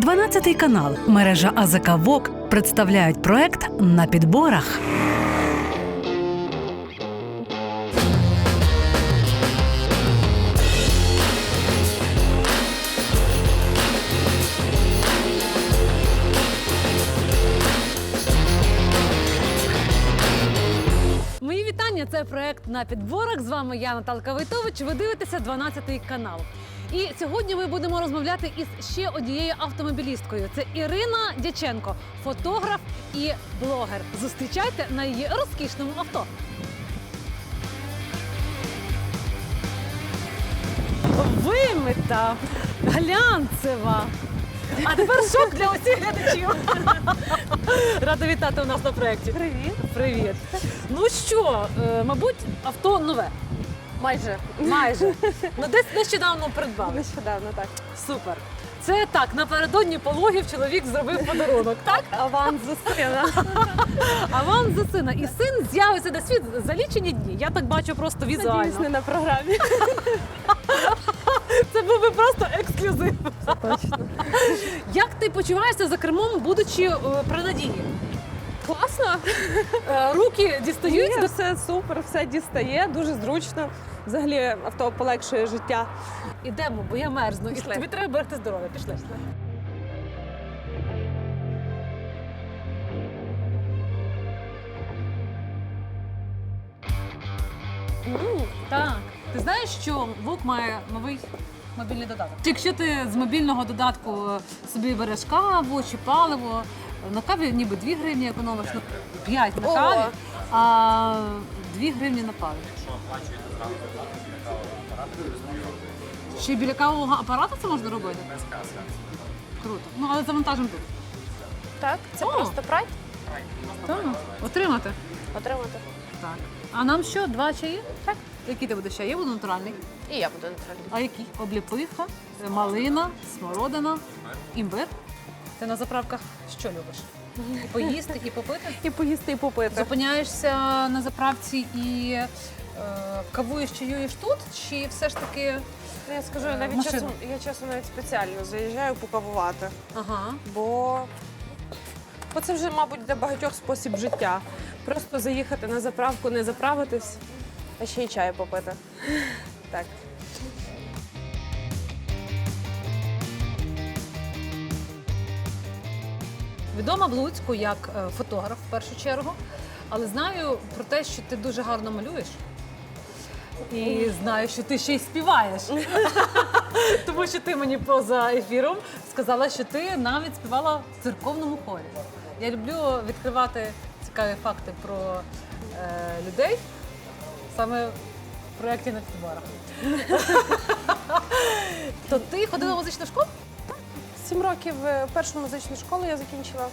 12 канал, мережа АЗК ВОК представляють проект на підборах. Мої вітання. Це проект на підборах. З вами я Наталка Войтович. Ви дивитеся 12 канал. І сьогодні ми будемо розмовляти із ще однією автомобілісткою. Це Ірина Дяченко, фотограф і блогер. Зустрічайте на її розкішному авто. Вимита, глянцева. А тепер шок для усіх глядачів. Рада вітати у нас на проєкті. Привіт. Привіт. Ну що, е, мабуть, авто нове. Майже Майже. Ну, десь нещодавно придбали. нещодавно так. Супер. Це так, напередодні пологів чоловік зробив подарунок, так? Аванс за сина. А вам за сина. І син з'явиться на світ за лічені дні. Я так бачу просто Надіюсь, не на програмі. Це був би просто ексклюзив. Точно. Як ти почуваєшся за кермом, будучи е, при надії? Класно. Е, Руки дістаються Ні, все супер, все дістає, дуже зручно. Взагалі авто полегшує життя. Ідемо, бо я мерзну. І Пішли. тобі треба берегти здоров'я. Пішли. М, Так. Ти знаєш, що Вок має новий мобільний додаток. Якщо ти з мобільного додатку собі береш каву чи паливо, на каві ніби 2 гривні економиш, ну 5 на каві, а 2 гривні на паливо. Ще й біля кавового апарата це можна робити? Круто. Ну, але завантажимо тут. Так, це О. просто прайд Так. Отримати. отримати. Так. А нам що, два чаї? Так. Які ти будеш чай? Я буду натуральний. І я буду натуральна. А які? Обліпиха, малина, смородина, імбир. Ти на заправках що любиш? І поїсти, і попити? І поїсти, і попити. Зупиняєшся на заправці і е, кавуєш, чаюєш тут, чи все ж таки. Ну, Я скажу, я навіть Машину. часом, я часом навіть спеціально заїжджаю покавувати, Ага. бо, бо це вже, мабуть, для багатьох спосіб життя. Просто заїхати на заправку, не заправитись, а ще й чаю попити. Так. Відома в Луцьку як е, фотограф в першу чергу, але знаю про те, що ти дуже гарно малюєш. І знаю, що ти ще й співаєш. Тому що ти мені поза ефіром сказала, що ти навіть співала в церковному хорі. Я люблю відкривати цікаві факти про е, людей саме в проєкті на підборах. То ти ходила в музичну школу? Сім років е, першу музичну школу я закінчила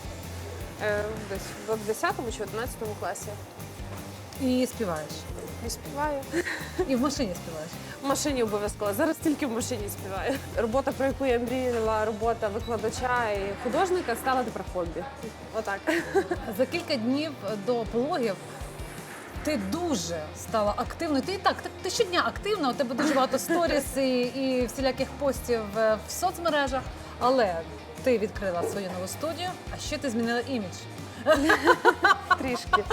е, десь в 10 чи 11 класі. І співаєш. І співаю. І в машині співаєш. В машині обов'язково. Зараз тільки в машині співаю. Робота, про яку я мріяла, робота викладача і художника стала тепер хобі. Отак. За кілька днів до пологів ти дуже стала активною. Ти і так, ти, ти щодня активна, у тебе дуже багато сторіс і, і всіляких постів е, в соцмережах. Але ти відкрила свою нову студію, а ще ти змінила імідж. Трішки.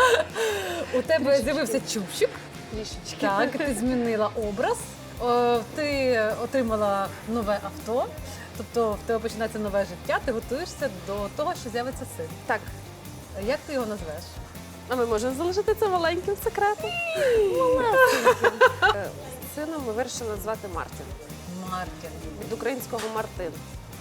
У тебе з'явився чубчик. Трішечки. Так, ти змінила образ. О, Ти отримала нове авто. Тобто в тебе починається нове життя, ти готуєшся до того, що з'явиться син. Так. Як ти його назвеш? А ми можемо залишити це маленьким секретом. Е, Сина ми вирішили звати Мартін. Мартін. Від українського Мартин.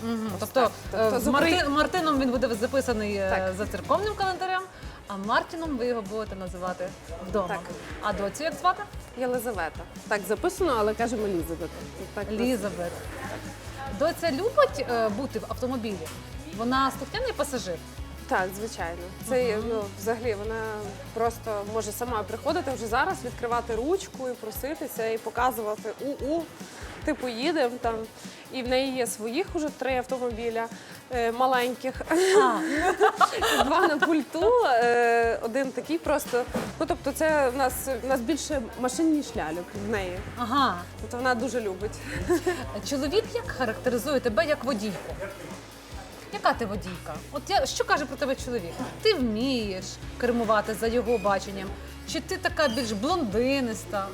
Мгм. Ось Тобто, так. е, Тобто з Украї- Марти- Мартином він буде записаний е, Так. за церковним календарем, а Мартіном ви його будете називати вдома. Так. А доцю як звати? Єлизавета. Так записано, але кажемо Лізавета. Так, Лізабет. Доця любить е, бути в автомобілі. Вона слухняний пасажир. Так, звичайно. Це ну, взагалі вона просто може сама приходити вже зараз, відкривати ручку і проситися, і показувати у-у. Типу їдемо там. І в неї є своїх уже три автомобіля е, маленьких, два на пульту, е, один такий просто. Ну тобто, це в нас в нас більше машин, ніж ляльок в неї. ага. Тобто вона дуже любить. Чоловік як характеризує тебе як водійку? яка ти водійка? От я що каже про тебе чоловік? Ти вмієш кермувати за його баченням? Чи ти така більш блондиниста?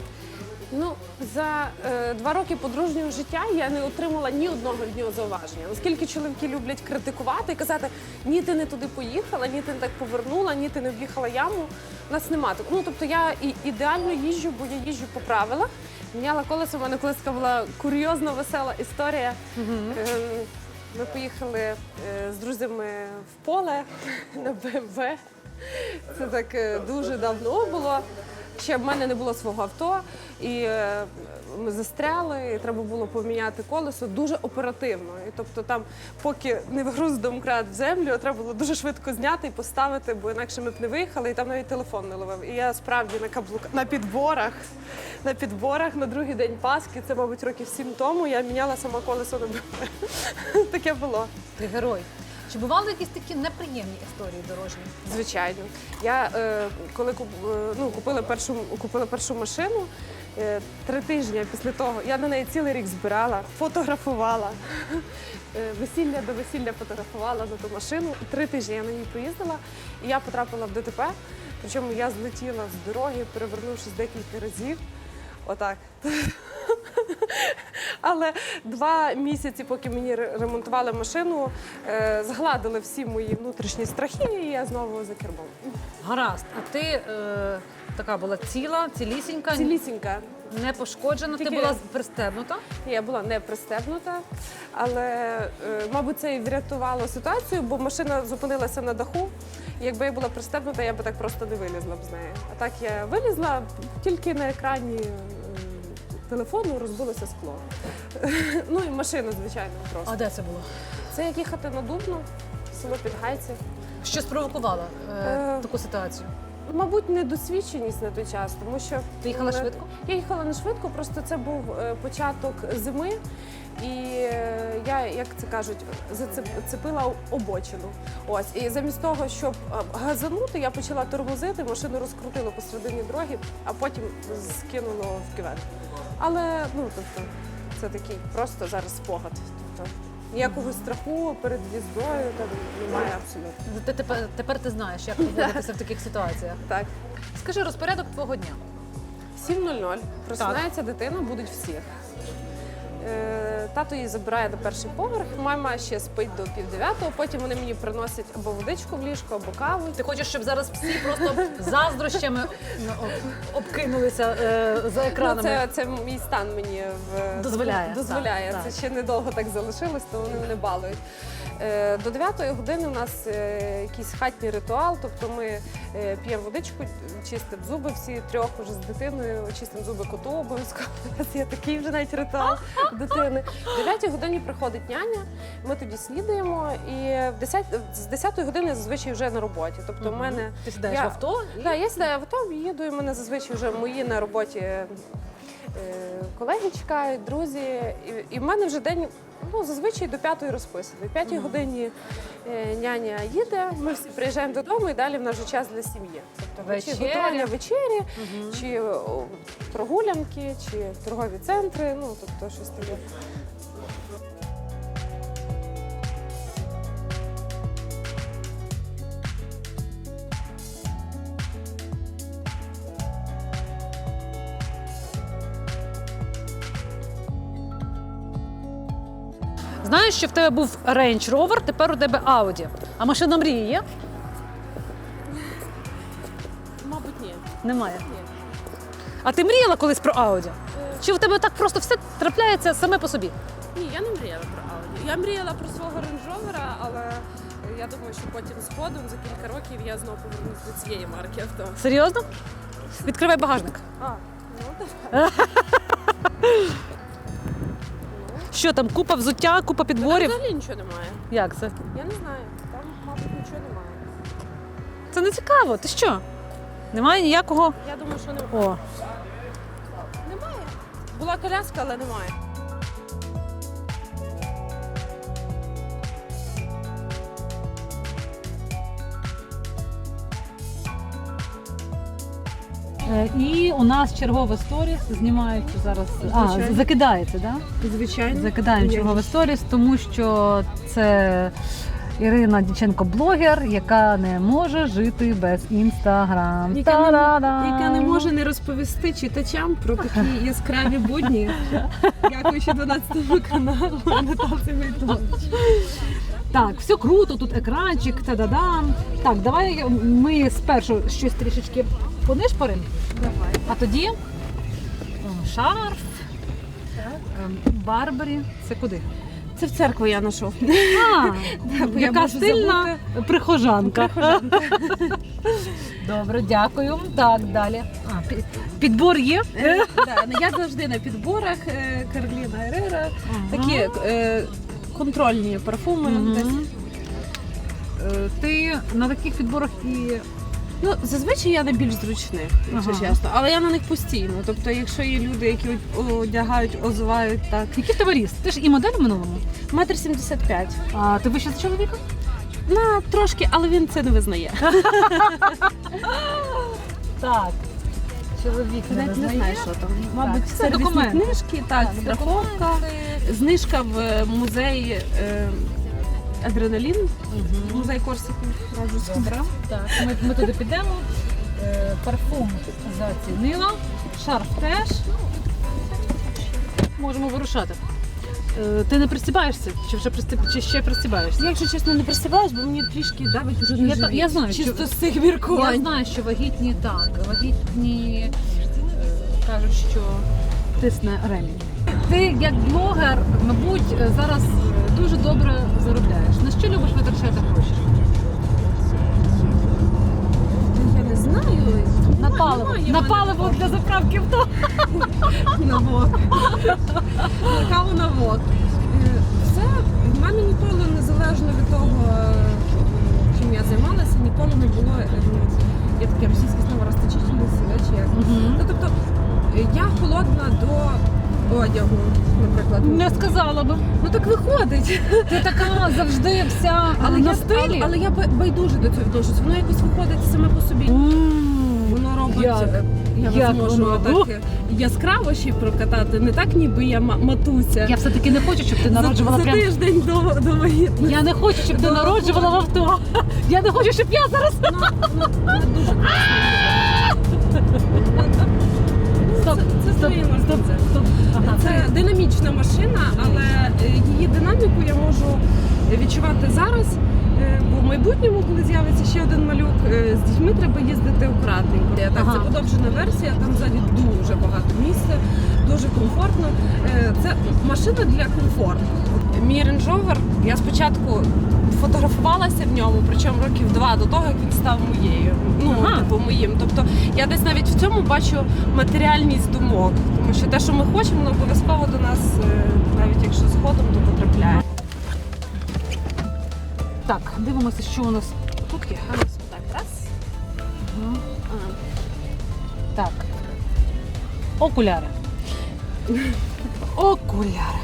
Ну, за е, два роки подружнього життя я не отримала ні одного від нього зауваження. Оскільки чоловіки люблять критикувати і казати, ні, ти не туди поїхала, ні, ти не так повернула, ні, ти не об'їхала яму. У нас нема такого. Ну, тобто я і ідеально їжджу, бо я їжджу по правилах. Міняла колесо, у мене колись така була курйозно весела історія. Ем, Ми поїхали е, з друзями в поле на БМВ. Це так е, дуже давно було. Ще в мене не було свого авто, і е, ми застряли, і треба було поміняти колесо дуже оперативно. І тобто, там, поки не вгруз домкрат в землю, треба було дуже швидко зняти і поставити, бо інакше ми б не виїхали, і там навіть телефон не ловив. І я справді на каблуках на підборах, на підборах на другий день Пасхи, це, мабуть, років сім тому. Я міняла сама колесо на. Таке було. Ти герой. Чи бували якісь такі неприємні історії дорожні? Звичайно. Я е, коли куп, е, ну, купила, першу, купила першу машину, е, три тижні після того я на неї цілий рік збирала, фотографувала. Е, весілля до весілля фотографувала на ту машину. Три тижні я на ній поїздила, і я потрапила в ДТП. Причому я злетіла з дороги, перевернувшись декілька разів. Отак. Але два місяці, поки мені ремонтували машину, е, згладили всі мої внутрішні страхи, і я знову за кермом. Гаразд. А ти е, така була ціла, цілісінька, Цілісінька. не пошкоджена. Тільки- Ти була пристебнута. Я була не пристебнута, але, е, мабуть, це і врятувало ситуацію, бо машина зупинилася на даху. Якби я була пристебнута, я би так просто не вилізла б з неї. А так я вилізла тільки на екрані телефону розбилося скло. Ну і машина, звичайно, просто. А де це було? Це як їхати на Дубну, село Підгайці. Що спровокувало е, Е, таку ситуацію? Мабуть, недосвідченість на той час, тому що Ти їхала е, швидко? Я їхала не швидко, просто це був е, початок зими, і е, я, як це кажуть, зацепила обочину. Ось і замість того, щоб е, газанути, я почала тормозити, машину розкрутило посередині дороги, а потім скинуло в кювет. Але ну тобто, це такий просто зараз спогад. Тобто ніякого страху перед в'їздою там немає абсолютно. Ти тепер, тепер ти знаєш, як поводитися в таких ситуаціях. Так. Скажи розпорядок твого дня. 7.00. Просинається дитина, будуть всіх. Тато її забирає на перший поверх, мама ще спить до пів дев'ятого, потім вони мені приносять або водичку в ліжко, або каву. Ти хочеш, щоб зараз всі просто заздрощами ну, обкинулися е, за Ну, екранами? це, це мій стан мені в... Дозволяє, дозволяє. так, Це так. ще недовго так залишилось, то вони мене балують. Е, До 9 години у нас е, якийсь хатній ритуал, тобто ми е, п'ємо водичку, чистимо зуби всі трьох уже з дитиною, чистимо зуби коту обов'язково. У нас є такий вже навіть ритуал дитини. О 9 годині приходить няня, ми тоді снідуємо, і в 10, з 10 години зазвичай вже на роботі. Тобто, в мене Ти сідаєш я- в авто? Да, я сідаю в авто, їду, і мене зазвичай вже мої на роботі колеги чекають, друзі. І, і в мене вже день ну, зазвичай до п'ятої розписаний. В п'ятій годині е, няня їде, ми всі приїжджаємо додому і далі в нас вже час для сім'ї. Тобто чи Вечеря. готування вечері, чи о, прогулянки, чи торгові центри, ну тобто щось таке. Знаєш, що в тебе був Range Rover, тепер у тебе Audi. А машина мрії є? Мабуть, ні. Немає. ні. А ти мріяла колись про Audi? Чи в тебе так просто все трапляється саме по собі? Ні, я не мріяла про Audi. Я мріяла про свого Range Rover, але я думаю, що потім згодом за кілька років я знову повернусь до цієї марки авто. Серйозно? Відкривай багажник. А, ну так. Що там, купа взуття, купа підборів? Взагалі нічого немає. Як це? Я не знаю. Там, мабуть, нічого немає. Це не цікаво. Ти що? Немає ніякого. Я думаю, що немає. О, Немає. Була коляска, але немає. І у нас чергове сторіс знімають зараз. А, Звичайно. закидаєте? Да? Звичайно. Закидаємо чергове сторіс, тому що це Ірина Діченко блогер, яка не може жити без інстаграм. Яка не, яка не може не розповісти читачам про такі яскраві будні, дякуючи 12 каналу Наталці Войтович. Так, все круто, тут екранчик, та-да-дам. Так, давай ми спершу щось трішечки понишпоримо, Давай. а тоді м, шарф, ем, Барбарі. Це куди? Це в церкву я знайшов. А, бо я яка можу стильна прихожанка. Добре, дякую. Так, далі. А, пі- підбор є? Е, да, ну, Я завжди на підборах е, Карліна Ерера. Такі е, контрольні парфуми. Десь. Е, Ти на таких підборах і Ну, зазвичай я на більш зручних, якщо Ага. чесно. Але я на них постійно. Тобто, якщо є люди, які одягають, озивають так. який в тебе ріст? Ти ж і модель в минулому. Метр сімдесят п'ять. А ти вище за чоловіка? На трошки, але він це не визнає. Так. Чоловік Ти навіть не знаєш, що там. Мабуть, це сервісні документи. книжки, так, Так, страховка, знижка в е, музеї е, Адреналін, музей Корсики. раджу. Добре. Так, ми, ми туди підемо. Е, парфум зацінила, шарф теж. Можемо вирушати. Е, ти не пристібаєшся? Чи вже пристіб... чи ще пристібаєшся? Я, якщо чесно, не представляюсь, бо мені трішки давить уже Я та- живіт. я знаю, Чисто з цих Я міркувань. знаю, що вагітні так. Вагітні е, кажуть, що тисне ремінь. Ти як блогер, мабуть, е, зараз е, дуже добре заробляєш. На що любиш витрачати гроші? Я не знаю. На паливо. На паливо для заправки авто. на вок. На каву на вок. Е, Все в мене ніколи незалежно від того, е, чим я займалася, ніколи не було е, є таке російське слово розточительність, чи як. Ну, тобто я холодна до одягу, наприклад. Не сказала би. Ну так виходить. Ти така завжди вся Але на я, стилі. але я байдуже до цього відношусь. Воно якось виходить саме по собі. Воно робить. Як? е, Я Як вас можу воно? так е, яскраво ще прокатати. Не так, ніби я ма- матуся. Я все-таки не хочу, щоб ти народжувала за, за прям. тиждень до, до вагітності. Я не хочу, щоб ти народжувала в авто. Я не хочу, щоб я зараз. Ну, ну, дуже Стоп, Це- це стоп, стоп, Це машина, але е, її динаміку я можу відчувати зараз. Е, Бо в майбутньому, коли з'явиться ще один малюк, е, з дітьми треба їздити акуратненько. Так, Ага. Це подовжена версія, там ззаді дуже багато місця, дуже комфортно. Е, Це машина для комфорту. Мій Range Rover, я спочатку фотографувалася в ньому, причому років два до того, як він став моєю. Ну, Ага. типу, моїм. Тобто я десь навіть в цьому бачу матеріальність думок, тому що те, що ми хочемо, воно обов'язково до нас, навіть якщо згодом, то потрапляє. Так, дивимося, що у нас тут є. Так, раз. Мгм. А. Так. Окуляри. Окуляри.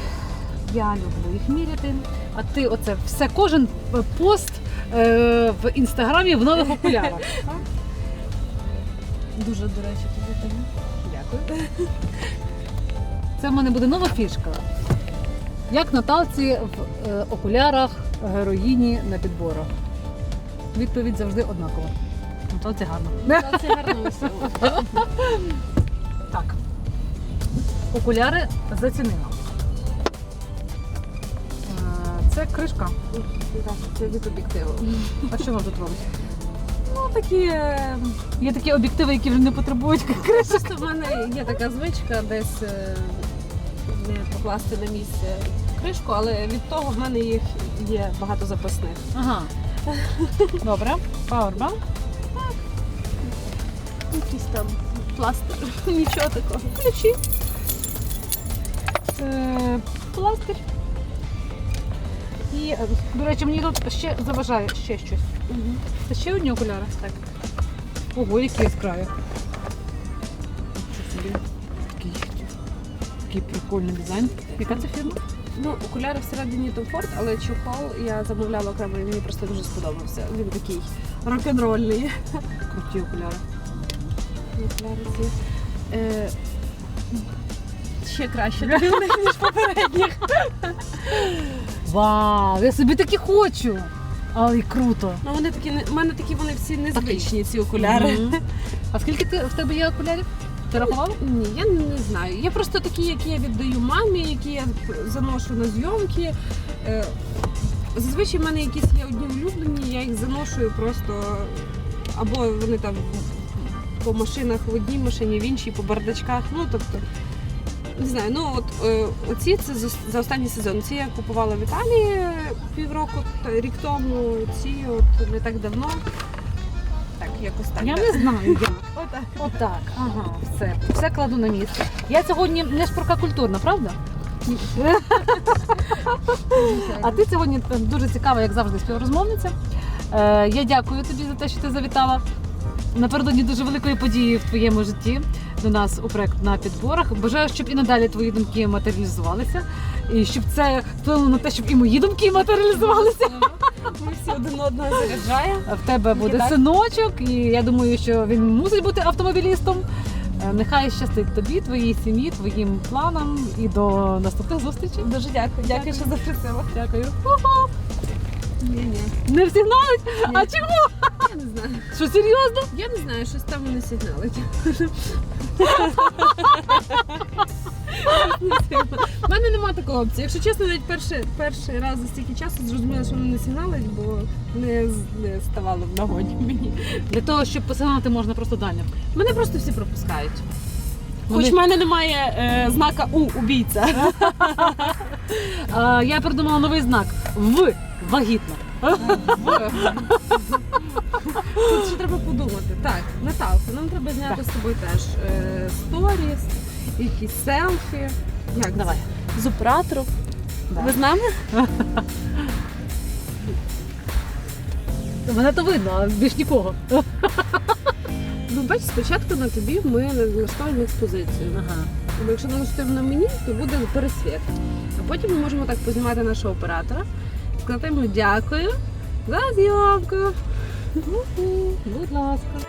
Я люблю їх міряти. А ти оце все, кожен е, пост е, в інстаграмі в нових окулярах. Дуже, до речі, тобі. Дякую. Це в мене буде нова фішка. Як Наталці в е, окулярах героїні на підборах. Відповідь завжди однакова. Наталці гарно. Це гарно весело. Так. Окуляри зацінила. Е, Це кришка. Це від об'єктиву. А що вона тут робить? Ну, такі. е, Є такі об'єктиви, які вже не потребують кришок. Просто в мене є така звичка десь е, покласти на місце кришку, але від того в мене їх є багато запасних. Ага. Добре. Powerbank. Якийсь там пластир. Нічого такого. Ключі. Е, пластир. І, е, до речі, мені тут ще заважає ще щось. Це ще одні окуляри? Так. Ого, які яскраві. Такий прикольний дизайн. Яка це фірма? Ну, окуляри всередині комфорт, але чохол я замовляла окремо і мені просто дуже сподобався. Він такий рок-н-рольний. Круті окуляри. Окуляри ці. Е, ще краще них, ніж попередніх. Вау, я собі такі хочу. Але й круто. Ну вони такі у мене такі вони всі незвичні, ці окуляри. А скільки ти в тебе є окулярів? Ти? Ні, я не знаю. Є просто такі, які я віддаю мамі, які я заношу на зйомки. Е, Зазвичай в мене якісь є одні улюблені, я їх заношую просто або вони там по машинах в одній машині, в іншій, по бардачках. Ну тобто, не знаю, ну от е, оці це за, за останній сезон. Ці я купувала в Італії півроку, рік тому, ці от не так давно. Так, якось так. Я не знаю. Отак. Ага, все. Все кладу на місце. Я сьогодні не шпорка культурна, правда? А ти сьогодні дуже цікава, як завжди, співрозмовниця. Е, я дякую тобі за те, що ти завітала напередодні дуже великої події в твоєму житті до нас у проект на підборах. Бажаю, щоб і надалі твої думки матеріалізувалися, і щоб це вплинуло на те, щоб і мої думки матеріалізувалися. Ми всі один одного заряджаємо. В тебе буде так. синочок, і я думаю, що він мусить бути автомобілістом. Е, Нехай щастить тобі, твоїй сім'ї, твоїм планам і до наступних зустрічей. Дуже дякую. Дякую, що запросила. Дякую. Ні, ні. Не всігналить? А чому? Я не знаю. Що серйозно? Я не знаю, щось там не сигналить. У мене немає такої опції. Якщо чесно, навіть перший, перший раз за стільки часу зрозуміла, що воно не сигналить, бо не, з- не ставало в нагоді мені. Для того, щоб посигнати, можна просто Даня. Мене просто всі пропускають. Хоч в мене немає е, знака У убійця. Е, я придумала новий знак в вагітна. Тут ще треба подумати. Так, Наталка, нам треба зняти з тобою теж е, сторіс, якісь селфі. Як? Давай. З оператором. Да. Ви з нами? Мене то видно, а більш нікого. Ну, бач, спочатку на тобі ми налаштовуємо експозицію. Ага. Бо якщо налаштуємо на мені, то буде пересвіт. А потім ми можемо так познімати нашого оператора, сказати йому дякую за зйомку. Будь ласка.